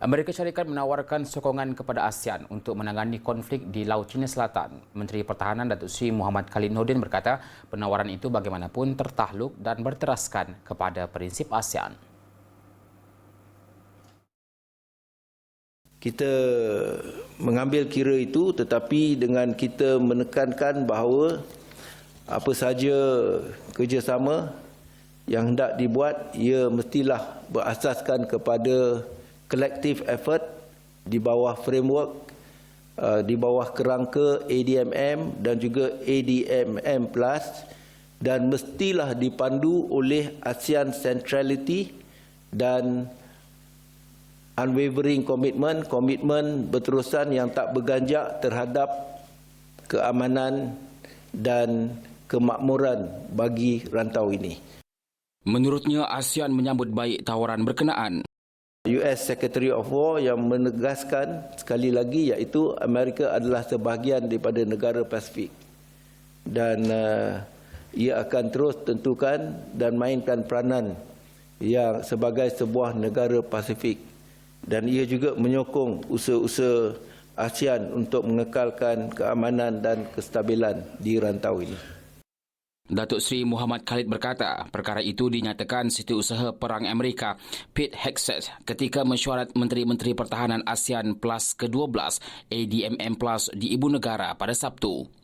Amerika Syarikat menawarkan sokongan kepada ASEAN untuk menangani konflik di Laut Cina Selatan. Menteri Pertahanan Datuk Seri Muhammad Khalid Nordin berkata penawaran itu bagaimanapun tertakluk dan berteraskan kepada prinsip ASEAN. Kita mengambil kira itu tetapi dengan kita menekankan bahawa apa saja kerjasama yang hendak dibuat ia mestilah berasaskan kepada collective effort di bawah framework uh, di bawah kerangka ADMM dan juga ADMM plus dan mestilah dipandu oleh ASEAN centrality dan unwavering commitment komitmen berterusan yang tak berganjak terhadap keamanan dan kemakmuran bagi rantau ini. Menurutnya ASEAN menyambut baik tawaran berkenaan. US Secretary of War yang menegaskan sekali lagi iaitu Amerika adalah sebahagian daripada negara Pasifik dan uh, ia akan terus tentukan dan mainkan peranan yang sebagai sebuah negara Pasifik dan ia juga menyokong usaha-usaha ASEAN untuk mengekalkan keamanan dan kestabilan di rantau ini. Datuk Seri Muhammad Khalid berkata, perkara itu dinyatakan Setiausaha Perang Amerika Pete Hegseth ketika mesyuarat Menteri-Menteri Pertahanan ASEAN Plus ke-12 ADMM Plus di Ibu Negara pada Sabtu.